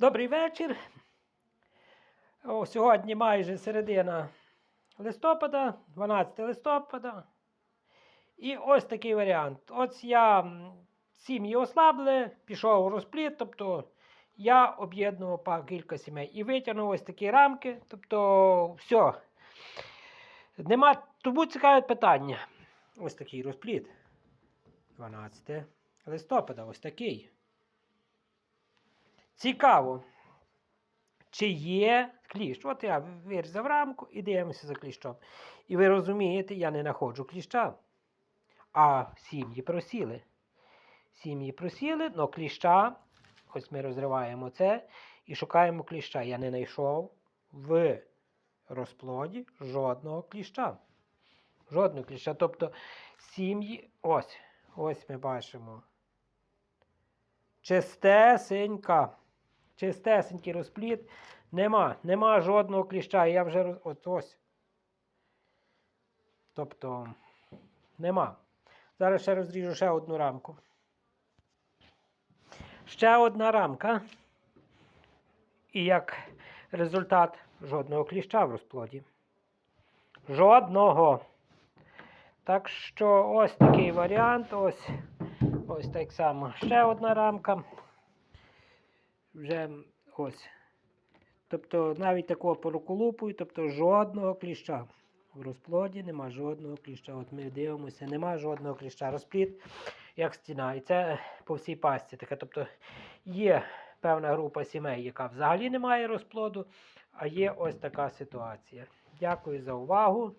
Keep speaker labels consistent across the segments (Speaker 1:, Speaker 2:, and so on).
Speaker 1: Добрий вечір. О, сьогодні майже середина листопада, 12 листопада. І ось такий варіант. Ось я сім'ї ослабли, пішов у розпліт, тобто я об'єднував по кілька сімей і витягнув ось такі рамки. Тобто, все. Нема, тому цікавить питання. Ось такий розпліт. 12 листопада, ось такий. Цікаво, чи є кліщ. От я вирізав рамку і дивимося за кліщом. І ви розумієте, я не знаходжу кліща. А сім'ї просіли. Сім'ї просіли, але кліща, ось ми розриваємо це і шукаємо кліща. Я не знайшов в розплоді жодного кліща. Жодного кліща. Тобто сім'ї, ось, ось ми бачимо. Чистесенька. Чистесенький розпліт. Нема, нема жодного кліща. Я вже роз... от ось. Тобто нема. Зараз ще розріжу ще одну рамку. Ще одна рамка. І як результат жодного кліща в розплоді. Жодного. Так що ось такий варіант. Ось, ось так само. Ще одна рамка. Вже ось. Тобто навіть такого поруколупую, тобто жодного кліща. В розплоді нема жодного кліща. От ми дивимося, нема жодного кліща. Розплід, як стіна. І це по всій пастці таке. Тобто є певна група сімей, яка взагалі не має розплоду, а є ось така ситуація. Дякую за увагу.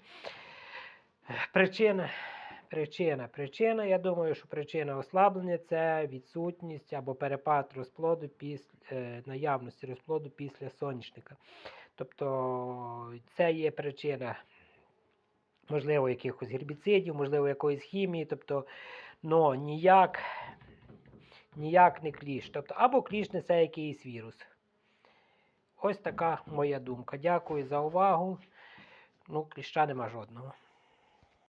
Speaker 1: Причина, причина, причина. Я думаю, що причина ослаблення це відсутність або перепад розплоду після е, наявності розплоду після соняшника. Тобто це є причина, можливо, якихось гербіцидів, можливо, якоїсь хімії, тобто, но ніяк, ніяк не кліщ. Тобто, або кліщ несе якийсь вірус. Ось така моя думка. Дякую за увагу. Ну, кліща нема жодного.